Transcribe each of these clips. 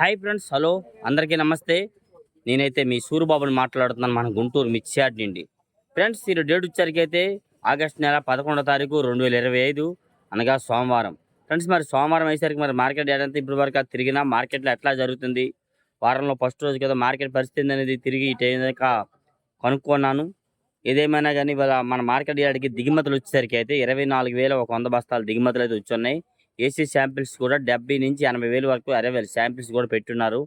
Hi friends hello. అందరికీ నమస్తే. నేనైతే మీ సూరిబాబుని మాట్లాడుతున్నాను మన గుంటూరు మిర్చియాడ్ నుండి. ఫ్రెండ్స్ మీరు డేట్ వచ్చరికి అయితే ఆగస్ట్ నెల పదకొండో తారీఖు రెండు వేల ఇరవై ఐదు అనగా సోమవారం. ఫ్రెండ్స్ మరి సోమవారం అయ్యేసరికి మరి మార్కెట్ ఏడంతా ఇప్పటి వరకు తిరిగినా మార్కెట్లో ఎట్లా జరుగుతుంది? వారంలో ఫస్ట్ రోజు కదా మార్కెట్ పరిస్థితి అనేది తిరిగి ఇటేదాకా కనుక్కున్నాను. ఏదేమైనా కానీ ఇవాళ మన మార్కెట్ యార్డ్కి దిగుమతులు వచ్చేసరికి అయితే ఇరవై నాలుగు వేల ఒక వంద బస్తాలు దిగుమతులు అయితే వచ్చున్నాయి. ఏసీ శాంపిల్స్ కూడా డెబ్బై నుంచి ఎనభై వేలు వరకు అరవై వేలు శాంపిల్స్ కూడా పెట్టున్నారు.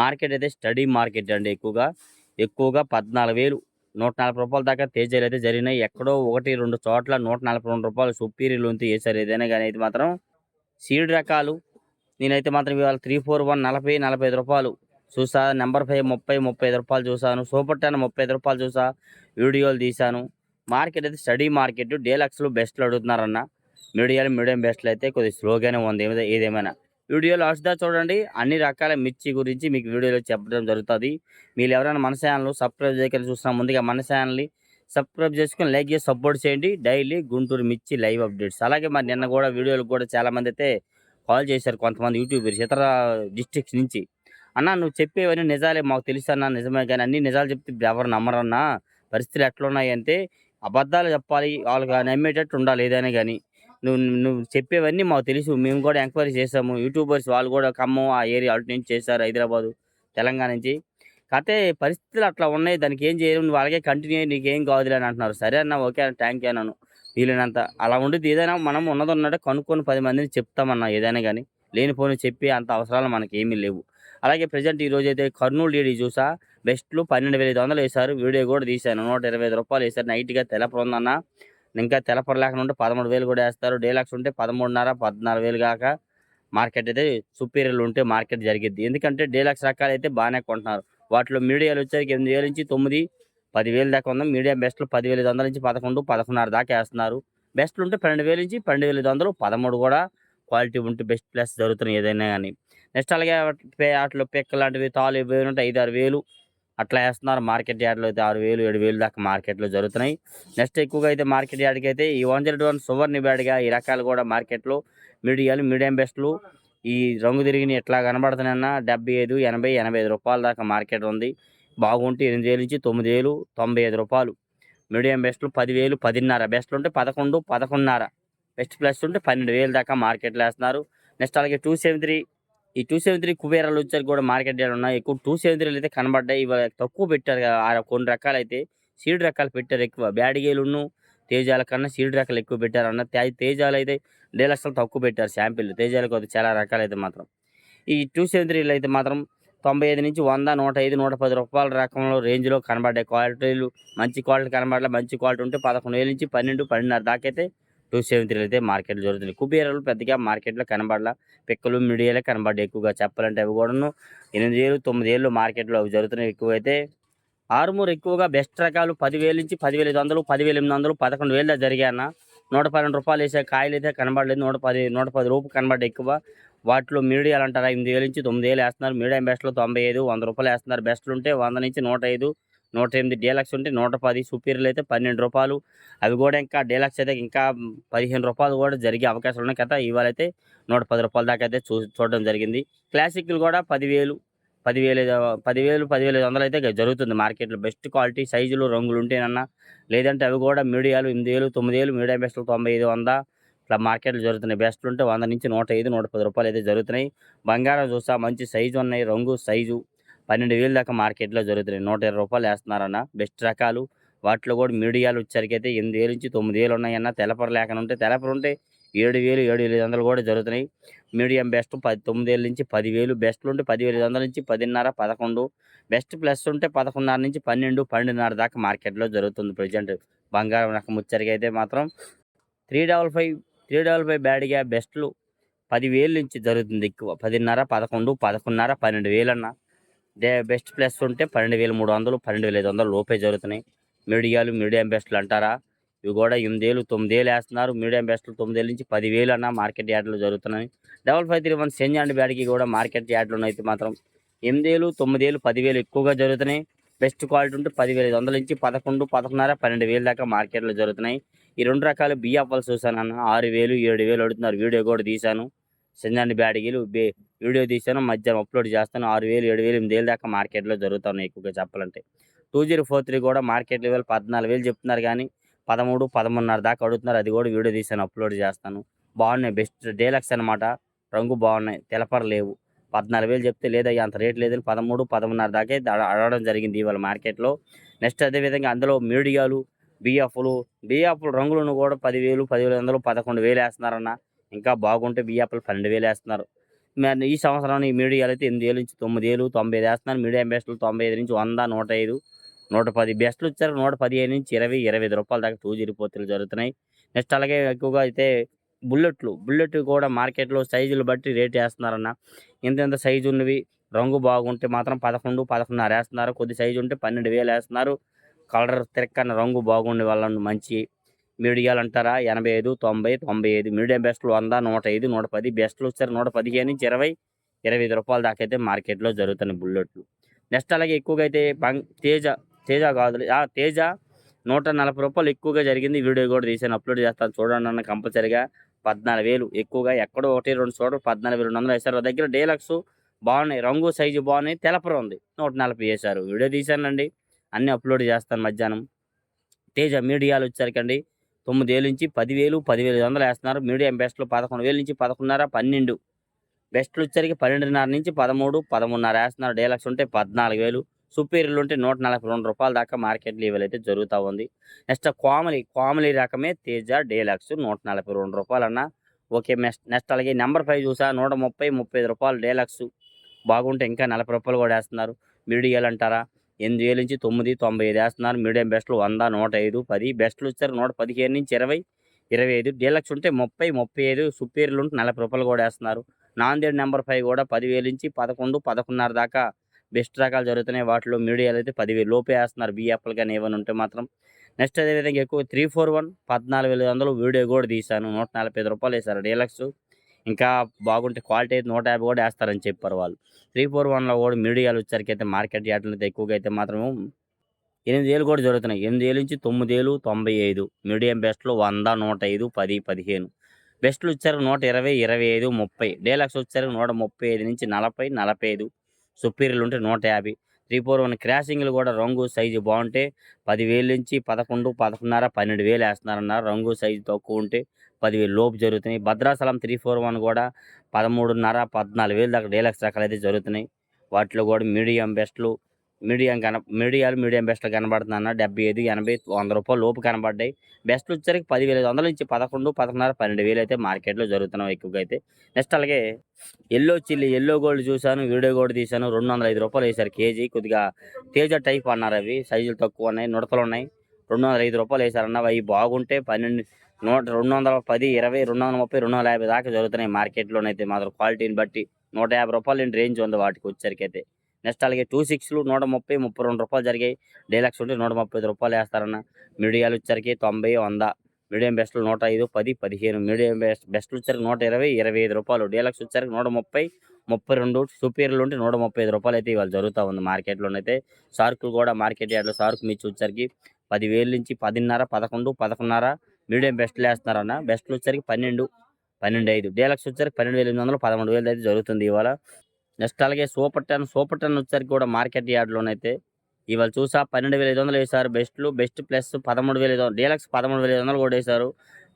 మార్కెట్ అయితే స్టడీ మార్కెట్ అండి ఎక్కువగా. ఎక్కువగా పద్నాలుగు వేలు నూట నలభై రూపాయల దాకా తేజాలు అయితే జరిగినాయి. ఎక్కడో ఒకటి రెండు చోట్ల నూట నలభై రెండు రూపాయలు సుపీరియర్లు ఉంటే వేసారు ఏదైనా కానీ అయితే మాత్రం సీడ్ రకాలు నేనైతే మాత్రం ఇవాళ త్రీ ఫోర్ వన్ నలభై నలభై ఐదు రూపాయలు చూసా. నెంబర్ ఫైవ్ ముప్పై ముప్పై ఐదు రూపాయలు చూసాను. సూపర్ టెన్ ముప్పై ఐదు రూపాయలు చూసా. వీడియోలు తీశాను. మార్కెట్ అయితే స్టడీ మార్కెట్ డేలక్స్లు బెస్ట్లు అడుగుతున్నారన్న. మీడియాలు మీడియం బెస్ట్లు అయితే కొద్దిగా స్లోగానే ఉంది. ఏమైనా ఏదేమైనా. వీడియో లాస్ట్ దా చూడండి. అన్ని రకాల మిర్చి గురించి మీకు వీడియోలో చెప్పడం జరుగుతుంది. మీరు ఎవరైనా మన ఛానల్ సబ్స్క్రైబ్ చేయగలిగి చూస్తున్నా ముందుగా మన ఛానల్ని సబ్స్క్రైబ్ చేసుకుని లైక్ చేసి సపోర్ట్ చేయండి. డైలీ గుంటూరు మిర్చి లైవ్ అప్డేట్స్. అలాగే మరి నిన్న కూడా వీడియోలు కూడా చాలామంది అయితే కాల్ చేశారు కొంతమంది యూట్యూబర్స్ ఇతర డిస్ట్రిక్ట్స్ నుంచి. అన్న నువ్వు చెప్పేవన్నీ నిజాలే. మాకు తెలుసు అన్న నిజమే. కానీ అన్ని నిజాలు చెప్తే ఎవరు నమ్మరన్నా? పరిస్థితులు ఎట్లున్నాయి అంటే అబద్ధాలు చెప్పాలి. వాళ్ళకి నమ్మేటట్టు ఉండాలి ఏదైనా కానీ. నువ్వు నువ్వు చెప్పేవన్నీ మాకు తెలుసు. మేము కూడా ఎంక్వైరీ చేసాము యూట్యూబర్స్ వాళ్ళు కూడా ఖమ్మం ఆ ఏరియా అటు నుంచి చేశారు హైదరాబాదు తెలంగాణ నుంచి. కాకపోతే పరిస్థితులు అట్లా ఉన్నాయి. దానికి ఏం చేయలేము నువ్వు అలాగే కంటిన్యూ అయ్యి నీకేం కావద్దులే అని అంటున్నారు. సరే అన్న ఓకే అన్న థ్యాంక్ యూ అన్నాను. వీలైనంత అలా ఉండేది ఏదైనా మనం ఉన్నది ఉన్నట్టు కనుక్కొని పది మందిని చెప్తామన్నా ఏదైనా కానీ లేనిపోని చెప్పి అంత అవసరాలు మనకి ఏమీ లేవు. అలాగే ప్రజెంట్ ఈ అయితే కర్నూలు డీడీ చూసా. బెస్ట్లు పన్నెండు వేల ఐదు వందలు వేశారు. వీడియో కూడా తీశాను. నూట ఇరవై ఐదు రూపాయలు వేశారు. నైట్గా తెలపరుందన్న ఇంకా తెలపర లేకుండా ఉంటే పదమూడు వేలు కూడా వేస్తారు. డీలాక్స్ ఉంటే పదమూడున్నర పద్నాలుగు వేలు కాక మార్కెట్ అయితే సుపీరియర్లు ఉంటే మార్కెట్ జరిగిద్ది. ఎందుకంటే డీలాక్స్ రకాలు అయితే బాగానే కొంటున్నారు. వాటిలో మీడియాలు వచ్చేసరికి ఎనిమిది వేల నుంచి తొమ్మిది పదివేలు దాకా ఉందాం. మీడియం బెస్ట్లు పదివేల ఐదు వందల నుంచి పదకొండు పదకొండున్నర దాకా వేస్తున్నారు. బెస్ట్లు ఉంటే పన్నెండు వేల నుంచి పన్నెండు వేల ఐదు వందలు పదమూడు కూడా క్వాలిటీ ఉంటే బెస్ట్ ప్లస్ జరుగుతున్నాయి ఏదైనా కానీ. నెక్స్ట్ అలాగే పే- వాటిలో పెక్క లాంటివి తాలు ఇవి ఉంటే ఐదు ఆరు వేలు అట్లా వేస్తున్నారు. మార్కెట్ యార్డ్లో అయితే ఆరు వేలు ఏడు వేలు దాకా మార్కెట్లో జరుగుతున్నాయి. నెక్స్ట్ ఎక్కువగా అయితే మార్కెట్ యార్డ్కి అయితే ఈ వన్ జీరో వన్ సువర్ణ బ్యాడ్గా ఈ రకాలు కూడా మార్కెట్లో మీడియాలు మీడియం బెస్ట్లు ఈ రంగు తిరిగిన ఎట్లా కనబడుతున్నాయన్న డెబ్బై ఐదు ఎనభై ఎనభై ఐదు రూపాయల దాకా మార్కెట్ ఉంది. బాగుంటే ఎనిమిది వేలు నుంచి తొమ్మిది వేలు తొంభై ఐదు రూపాయలు. మీడియం బెస్ట్లు పదివేలు పదిన్నర బెస్ట్లు ఉంటే పదకొండు పదకొండున్నర. బెస్ట్ ప్లస్ ఉంటే పన్నెండు వేలు దాకా మార్కెట్లో వేస్తున్నారు. నెక్స్ట్ అలాగే టూ సెవెన్ త్రీ ఈ టూ సెవెన్ త్రీ కుబేరాలు వచ్చారు కూడా మార్కెట్ యార్డ్ ఉన్నాయి. ఎక్కువ టూ సెవెన్ త్రీలు అయితే కనబడ్డాయి. ఇవాళ తక్కువ పెట్టారు కదా. ఆ కొన్ని రకాలు అయితే సీడ్ రకాలు పెట్టారు ఎక్కువ. బ్యాడిగేలును తేజాల కన్నా సీడ్ రకాలు ఎక్కువ పెట్టారు అన్న తే- తేజాలు అయితే డేలక్స్లు తక్కువ పెట్టారు శాంపిల్. తేజాలకు అయితే చాలా రకాలు అయితే మాత్రం. ఈ టూ సెవెన్ త్రీలు అయితే మాత్రం తొంభై ఐదు నుంచి వంద నూట ఐదు నూట పది రూపాయల రకంలో రేంజ్లో కనబడ్డాయి. క్వాలిటీలు మంచి క్వాలిటీ కనబడలే. మంచి క్వాలిటీ ఉంటే పదకొండు వేల నుంచి పన్నెండు పన్నెండున్నర దాకైతే టూ సెవెన్ త్రీలు అయితే మార్కెట్లో జరుగుతుంది కుబేరాలు పెద్దగా మార్కెట్లో కనబడలా. పిక్కలు మీడియాలే కనబడ్డాయి ఎక్కువగా. చెప్పాలంటే అవి కూడాను ఎనిమిది వేలు తొమ్మిది వేలు మార్కెట్లో అవి జరుగుతున్నాయి ఎక్కువైతే. ఆరుమూరు ఎక్కువగా బెస్ట్ రకాలు పదివేలు నుంచి పదివేల ఐదు వందలు పదివేల ఎనిమిది వందలు పదకొండు వేలు జరిగాయన్న నూట పన్నెండు రూపాయలు వేసే కాయలు అయితే కనబడలేదు. నూట పది నూట పది రూపాయలు కనబడ్డాయి ఎక్కువ. వాటిలో మీడియాలు అంటారా? ఎనిమిది వేల నుంచి తొమ్మిది వేలు వేస్తున్నారు. మీడియం బెస్ట్లో తొంభై ఐదు వంద రూపాయలు వేస్తున్నారు. బెస్ట్లు ఉంటే వంద నుంచి నూట ఐదు నూట ఎనిమిది డీలక్స్ ఉంటే నూట పది సుపీరియర్లు అయితే పన్నెండు రూపాయలు. అవి కూడా ఇంకా డీలక్స్ అయితే ఇంకా పదిహేను రూపాయలు కూడా జరిగే అవకాశాలు ఉన్నాయి కదా. ఇవాళ అయితే నూట పది రూపాయల దాకా అయితే చూ చూడడం జరిగింది. క్లాసిక్లు కూడా పదివేలు పదివేలు ఐదు- పదివేలు పదివేల ఐదు వందలు అయితే జరుగుతుంది మార్కెట్లో. బెస్ట్ క్వాలిటీ సైజులు రంగులు ఉంటేనన్నా. లేదంటే అవి కూడా మీడియాలు ఎనిమిది వేలు తొమ్మిది వేలు మీడియం బెస్ట్లు తొంభై ఐదు వంద ఇట్లా మార్కెట్లో జరుగుతున్నాయి. బెస్ట్లు ఉంటే వంద నుంచి నూట ఐదు నూట పది రూపాయలు అయితే జరుగుతున్నాయి. బంగారం చూసా మంచి సైజు ఉన్నాయి. రంగు సైజు పన్నెండు వేలు దాకా మార్కెట్లో జరుగుతున్నాయి. నూట ఇరవై రూపాయలు వేస్తున్నారన్న. బెస్ట్ రకాలు. వాటిలో కూడా మీడియాలు వచ్చరికి అయితే ఎనిమిది వేలు నుంచి తొమ్మిది వేలు ఉన్నాయన్న. తెలపర లేకుండా ఉంటే తెలపర ఉంటే ఏడు వేలు ఏడు వేల వందలు కూడా జరుగుతున్నాయి. మీడియం బెస్ట్ పది తొమ్మిది వేల నుంచి పదివేలు. బెస్ట్లు ఉంటే పదివేల ఐదు వందల నుంచి పదిన్నర పదకొండు. బెస్ట్ ప్లస్ ఉంటే పదకొండున్నర నుంచి పన్నెండు పన్నెండున్నర దాకా మార్కెట్లో జరుగుతుంది ప్రజెంట్. బంగారం రకం వచ్చరికి అయితే మాత్రం three double five three double five బ్యాడ్గా బెస్ట్లు పదివేలు నుంచి జరుగుతుంది ఎక్కువ. పదిన్నర పదకొండు పదకొండున్నర పన్నెండు వేలు డే బెస్ట్ ప్లస్ ఉంటే పన్నెండు వేల మూడు వందలు పన్నెండు వేల ఐదు వందలు లోపే జరుగుతున్నాయి. మీడియాలు మీడియం బెస్ట్లు అంటారా? ఇవి కూడా ఎనిమిదేళ్ళు వేలు తొమ్మిది వేలు వేస్తున్నారు. మీడియం బెస్ట్లు తొమ్మిది వేల నుంచి పదివేలు అన్న మార్కెట్ యాడ్లు జరుగుతున్నాయి. డబల్ ఫైవ్ త్రీ వన్ సెంజ్ అండ్ బ్యాడ్కి కూడా మార్కెట్ యాడ్లు అయితే మాత్రం. ఎనిమిదేలు తొమ్మిది వేలు పదివేలు ఎక్కువగా జరుగుతున్నాయి. బెస్ట్ క్వాలిటీ ఉంటే పదివేల ఐదు వందల నుంచి పదకొండు పదకొండున్నర పన్నెండు వేలు దాకా మార్కెట్లో జరుగుతున్నాయి. ఈ రెండు రకాల బియ్య అప్పలు చూసాను అన్న. ఆరు వేలు ఏడు వేలు అడుగుతున్నారు. వీడియో కూడా తీశాను. సింజండి బ్యాడిగీలు బే వీడియో తీసాను మధ్యాహ్నం అప్లోడ్ చేస్తాను ఆరు వేలు ఏడు వేలు ఎనిమిది వేలు దాకా మార్కెట్లో జరుగుతున్నాయి ఎక్కువగా చెప్పాలంటే. టూ జీరో ఫోర్ త్రీ కూడా మార్కెట్ లెవెల్ పద్నాలుగు వేలు చెప్తున్నారు కానీ పదమూడు పదమూడున్నర దాకా అడుగుతున్నారు. అది కూడా వీడియో తీసాను అప్లోడ్ చేస్తాను. బాగున్నాయి బెస్ట్ డేలక్స్ అనమాట రంగు బాగున్నాయి తెలపర లేవు. పద్నాలుగు వేలు చెప్తే లేదయ్యా అంత రేట్ లేదని పదమూడు పదమూడున్నర దాకా అడగడం జరిగింది ఇవాళ మార్కెట్లో. నెక్స్ట్ అదేవిధంగా అందులో మీడియాలు బిఎఫ్లు బిఎఫ్లు రంగులను కూడా పదివేలు పదివేల వందలు పదకొండు వేలు వేస్తున్నారన్న ఇంకా బాగుంటే బిఎఫ్లు పన్నెండు వేలు వేస్తున్నారు. మరి ఈ సంవత్సరం ఈ మీడియాలు అయితే ఎనిమిది వేలు నుంచి తొమ్మిది వేలు తొంభై ఐదు వేస్తున్నారు. మీడియం బెస్ట్లు తొంభై ఐదు నుంచి వంద నూట ఐదు నూట పది బెస్ట్లు వచ్చారు నూట పదిహేను నుంచి ఇరవై ఇరవై ఐదు రూపాయల దాకా టూ జీరో పోతులు జరుగుతున్నాయి. నెక్స్ట్ అలాగే ఎక్కువగా అయితే బుల్లెట్లు బుల్లెట్ కూడా మార్కెట్లో సైజులు బట్టి రేట్ వేస్తున్నారన్న. ఇంత ఇంత సైజు ఉన్నవి. రంగు బాగుంటే మాత్రం పదకొండు పదకొండున్నర వేస్తున్నారు. కొద్ది సైజు ఉంటే పన్నెండు వేలు వేస్తున్నారు. కలర్ తిరక్కన రంగు బాగుండే వాళ్ళ మంచి మీడియాలు అంటారా ఎనభై ఐదు తొంభై తొంభై ఐదు. మీడియం బెస్ట్లు వంద నూట ఐదు నూట పది. బెస్ట్లు వచ్చారు నూట పదిహేను నుంచి ఇరవై. ఇరవై ఐదు రూపాయల దాకా అయితే మార్కెట్లో జరుగుతున్నాయి బుల్లెట్లు. నెక్స్ట్ అలాగే ఎక్కువగా అయితే బంగ్ తేజ తేజ కాదు ఆ తేజ నూట నలభై రూపాయలు ఎక్కువగా జరిగింది. వీడియో కూడా తీసాను అప్లోడ్ చేస్తాను. చూడండి అన్న కంపల్సరిగా పద్నాలుగు వేలు. ఎక్కువగా ఎక్కడో ఒకటి రెండు చోట్ల పద్నాలుగు వేలు రెండు వందలు వేశారు. దగ్గర డీలక్స్ బాగున్నాయి. రంగు సైజు బాగున్నాయి. తెలపర ఉంది. నూట నలభై వేశారు. వీడియో తీశానండి. అన్నీ అప్లోడ్ చేస్తాను మధ్యాహ్నం. తేజ మీడియాలు వచ్చారికండి తొమ్మిది నుంచి పదివేలు పదివేలు ఐదు వందలు వేస్తున్నారు. మీడియం బెస్ట్లు పదకొండు వేలు నుంచి పదకొండున్నర పన్నెండు. బెస్ట్లు వచ్చరికి పన్నెండున్నర నుంచి పదమూడు పదమూడున్నర వేస్తున్నారు. డేలక్స్ ఉంటే పద్నాలుగు వేలు. సుపీరియర్లు ఉంటే నూట నలభై రెండు రూపాయల దాకా మార్కెట్ లెవెల్ అయితే జరుగుతూ ఉంది. నెక్స్ట్ కోమలి కోమలి రకమే తేజ డేలక్స్ నూట నలభై రెండు రూపాయలు ఓకే నెక్స్ట్ నెక్స్ట్ అలాగే నెంబర్ ఫైవ్ చూసా నూట ముప్పై ముప్పై ఐదు రూపాయలు డేలక్స్ బాగుంటే ఇంకా నలభై రూపాయలు కూడా వేస్తున్నారు. మీడియాలు అంటారా? ఎనిమిది వేల నుంచి తొమ్మిది తొంభై ఐదు వేస్తున్నారు. మీడియం బెస్ట్లు వంద నూట ఐదు పది. బెస్ట్లు వచ్చారు నూట పదిహేను నుంచి ఇరవై ఇరవై ఐదు. డీలక్స్ ఉంటే ముప్పై ముప్పై ఐదు సుపీరియర్లు ఉంటే నలభై రూపాయలు కూడా వేస్తున్నారు. నాందేడ్ నెంబర్ ఫైవ్ కూడా పదివేలు నుంచి పదకొండు పదకొండున్నర దాకా బెస్ట్ రకాలు జరుగుతున్నాయి. వాటిలో మీడియాలు అయితే పదివేలు లోపే వేస్తున్నారు. బిఎఫ్లు కానీ ఏమైనా ఉంటే మాత్రం. నెక్స్ట్ అదేవిధంగా ఎక్కువ త్రీ ఫోర్ వన్ పద్నాలుగు వేల వందలు వీడియో కూడా తీశాను. నూట నలభై ఐదు రూపాయలు వేశారు. డీలక్స్ ఇంకా బాగుంటే క్వాలిటీ అయితే నూట యాభై కూడా వేస్తారని చెప్పారు వాళ్ళు. త్రీ ఫోర్ వన్లో కూడా మీడియాలు వచ్చరికి అయితే మార్కెట్ యార్డ్లు అయితే ఎక్కువగా అయితే మాత్రం ఎనిమిది వేలు కూడా జరుగుతున్నాయి. ఎనిమిది వేలు నుంచి తొమ్మిది వేలు తొంభై ఐదు. మీడియం బెస్ట్లు వంద నూట ఐదు పది పదిహేను. బెస్ట్లు వచ్చారు నూట ఇరవై ఇరవై ఐదు ముప్పై. డేలాక్స్ వచ్చారు నూట ముప్పై ఐదు నుంచి నలభై నలభై ఐదు. సుపీరియర్లు ఉంటే నూట యాభై. త్రీ ఫోర్ వన్ క్రాసింగ్లు కూడా రంగు సైజు బాగుంటే పదివేలు నుంచి పదకొండు పదకొండున్నర పన్నెండు వేలు వేస్తున్నారన్నారు. రంగు సైజు తక్కువ ఉంటే పదివేలు లోపు జరుగుతున్నాయి. భద్రాచలం త్రీ ఫోర్ వన్ కూడా పదమూడున్నర పద్నాలుగు వేలు దాకా డీలక్స్ రకాలు అయితే జరుగుతున్నాయి. వాటిలో కూడా మీడియం బెస్ట్లు మీడియం కన మీడియాలు మీడియం బెస్ట్లు కనబడుతుందన్న డెబ్బై ఐదు ఎనభై వంద రూపాయలు లోపు కనబడ్డాయి. బెస్ట్లు వచ్చేసరికి పదివేల ఐదు వందల నుంచి పదకొండు పదకొండున్నర పన్నెండు వేలు అయితే మార్కెట్లో జరుగుతున్నాయి ఎక్కువగా అయితే. నెక్స్ట్ అలాగే ఎల్లో చిల్లి ఎల్లో గోల్డ్ చూశాను వీడియో గోల్డ్ తీశాను. రెండు వందల ఐదు రూపాయలు వేశారు కేజీ. కొద్దిగా తేజ టైప్ అన్నారు అవి. సైజులు తక్కువ ఉన్నాయి నుడతలు ఉన్నాయి. రెండు వందల ఐదు రూపాయలు వేశారన్న. అవి బాగుంటే పన్నెండు నూట రెండు వందల పది ఇరవై రెండు వందల ముప్పై రెండు వందల యాభై దాకా జరుగుతున్నాయి మార్కెట్లోనైతే. మాత్రం క్వాలిటీని బట్టి నూట యాభై రూపాయలు రేంజ్ ఉంది వాటికి వచ్చరికి అయితే నెక్స్ట్ అలాగే టూ సిక్స్లు నూట ముప్పై ముప్పై రెండు రూపాయలు జరిగాయి. డీలక్స్ ఉంటే నూట ముప్పై ఐదు రూపాయలు వేస్తారన్న. మీడియాలు వచ్చరికి తొంభై వంద. మీడియం బెస్ట్లు నూట ఐదు పది పదిహేను. మీడియం బెస్ట్ బెస్ట్లు వచ్చరికి నూట ఇరవై ఇరవై ఐదు రూపాయలు. డీలక్స్ వచ్చరికి నూట ముప్పై ముప్పై రెండు. సూపీరియర్లు ఉంటే నూట ముప్పై ఐదు రూపాయలు అయితే ఇవాళ జరుగుతూ ఉంది మార్కెట్లోనైతే. షార్కులు కూడా మార్కెట్ యార్డ్లో షార్క్ మిర్చి వచ్చరికి పదివేలు నుంచి పదిన్నర పదకొండు పదకొండున్నర మీడియం బెస్ట్లు వేస్తున్నారన్న. బెస్ట్లు వచ్చరికి పన్నెండు పన్నెండు ఐదు. డీలక్స్ వచ్చరికి పన్నెండు వేల ఎనిమిది వందలు పదమూడు వేలు అయితే జరుగుతుంది ఇవాళ. నెక్స్ట్ అలాగే సూపర్ టెన్ సూపర్ టెన్ వచ్చరికి కూడా మార్కెట్ యార్డ్లోనైతే ఇవాళ చూసా పన్నెండు వేల ఐదు వందలు వేశారు. బెస్ట్లు బెస్ట్ ప్లస్ పదమూడు వేల ఐదు వందలు డీలక్స్ పదమూడు వేల ఐదు వందలు కూడా వేశారు.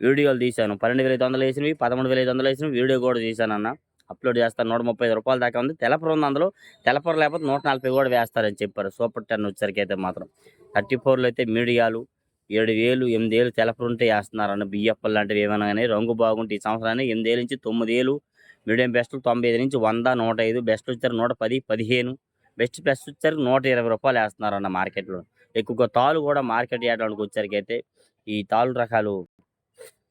వీడియోలు తీశాను. పన్నెండు వేల ఐదు వందలు వేసినవి పదమూడు వేల ఐదు వందలు వేసినవి వీడియో కూడా తీశానన్న. అప్లోడ్ చేస్తాను. నూట ముప్పై ఐదు రూపాయల దాకా ఉంది. తెలపర ఉంది అందులో. తెలపర లేకపోతే నూట నలభై కూడా వేస్తారని చెప్పారు. సూపర్ టెన్ వచ్చరికి అయితే మాత్రం. థర్టీ ఫోర్లో అయితే మీడియాలు ఏడు వేలు ఎనిమిది వేలు తెలపరుంటే వేస్తున్నారన్న బియ్యప్పలు లాంటివి ఏమైనా కానీ రంగు బాగుంటే ఈ సంవత్సరాన్ని ఎనిమిది వేలు నుంచి తొమ్మిది వేలు మీడియం బెస్ట్లు తొంభై ఐదు నుంచి వంద నూట ఐదు బెస్ట్ వచ్చారు నూట పది పదిహేను బెస్ట్ బెస్ట్ వచ్చారు నూట ఇరవై రూపాయలు వేస్తున్నారు అన్న మార్కెట్లో. ఎక్కువగా తాలు కూడా మార్కెట్ యార్డ్లోకి వచ్చరికి ఈ తాలు రకాలు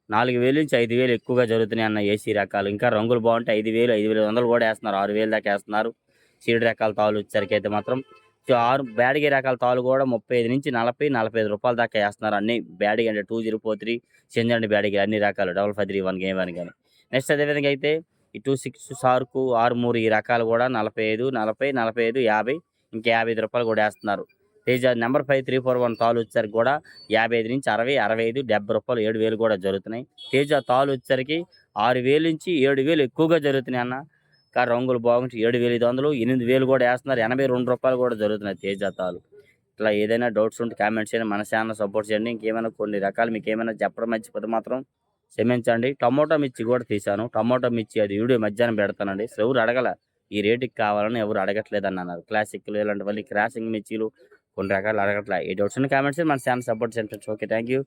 నాలుగు వేలు నుంచి ఐదు వేలు ఎక్కువగా జరుగుతున్నాయి అన్న ఏసీ రకాలు. ఇంకా రంగులు బాగుంటే ఐదు వేలు ఐదు వేల వందలు కూడా వేస్తున్నారు. ఆరు వేలు దాకా వేస్తున్నారు. సీడ్ రకాల తాలు వచ్చరికి అయితే మాత్రం ఆరు బ్యాడిగే రకాల తాలు కూడా ముప్పై ఐదు నుంచి నలభై నలభై ఐదు రూపాయల దాకా వేస్తున్నారు అన్ని. బ్యాడిగే అంటే టూ జీరో ఫోర్ త్రీ చెందండి బ్యాడిగే అన్ని రకాలు. Double five three one game అని కానీ. నెక్స్ట్ అదేవిధంగా అయితే ఈ టూ సిక్స్ సార్కు ఆరు మూడు ఈ రకాలు కూడా నలభై ఐదు నలభై నలభై ఐదు యాభై ఇంకా యాభై ఐదు రూపాయలు కూడా వేస్తున్నారు. Teja number five three four one తాలు వచ్చేసరికి కూడా యాభై ఐదు నుంచి అరవై అరవై ఐదు డెబ్బై రూపాయలు ఏడు వేలు కూడా జరుగుతున్నాయి. తేజ తాలు వచ్చేసరికి ఆరు వేలు నుంచి ఏడు వేలు ఎక్కువగా జరుగుతున్నాయి అన్న. కానీ రంగులు బాగుంటే ఏడు వేలు ఐదు వందలు ఎనిమిది వేలు కూడా వేస్తున్నారు. ఎనభై రెండు రూపాయలు కూడా జరుగుతున్నాయి తేజ జాతాలు ఇట్లా ఏదైనా డౌట్స్ ఉంటే కామెంట్స్ చేయండి. మన ఛానల్ సపోర్ట్ చేయండి. ఇంకేమైనా కొన్ని రకాలు మీకు ఏమైనా చెప్పడం మర్చిపోతే మాత్రం క్షమించండి. టమోటా మిర్చి కూడా తీశాను. టమోటా మిర్చి అది వీడియో మధ్యాహ్నం పెడతానండి. ఎవరు అడగల? ఈ రేటుకి కావాలని ఎవరు అడగట్లేదు అన్నారు. క్లాసిక్లు ఇలాంటివన్నీ క్రాసింగ్ మిర్చీలు కొన్ని రకాలు అడగట్లే. ఈ డౌట్స్ కామెంట్స్ మన ఛానల్ సపోర్ట్ చేయండి ఓకే థ్యాంక్ యూ